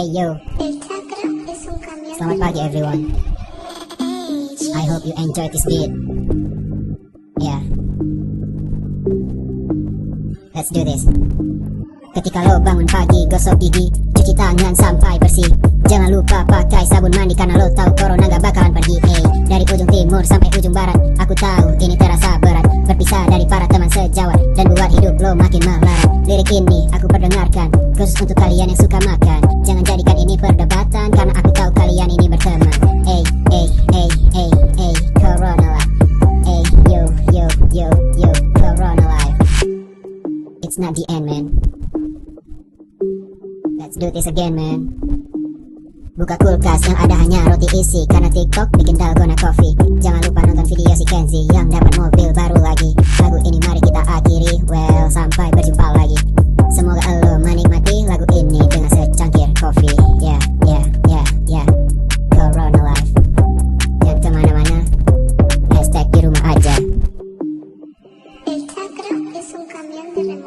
Hey yo, selamat pagi everyone. I hope you enjoy this beat. Yeah. Let's do this. Ketika lo bangun pagi, gosok gigi, cuci tangan sampai bersih. Jangan lupa pakai sabun mandi karena lo tahu corona gak bakalan pergi. Hey, dari ujung timur sampai ujung barat, aku tahu ini terasa berat. Berpisah dari para teman sejawat dan buat hidup lo makin melarat. Lirik ini aku khusus untuk kalian yang suka makan. Jangan jadikan ini perdebatan karena aku tahu kalian ini berteman. Hey, hey, hey, hey, hey, corona life. Hey, yo, yo, yo, yo, corona life. It's not the end, man. Let's do this again, man. Buka kulkas yang ada hanya roti isi Karena TikTok bikin dalgona coffee Jangan lupa nonton video si Kenzi Yang dapat mobil baru lagi es un camión.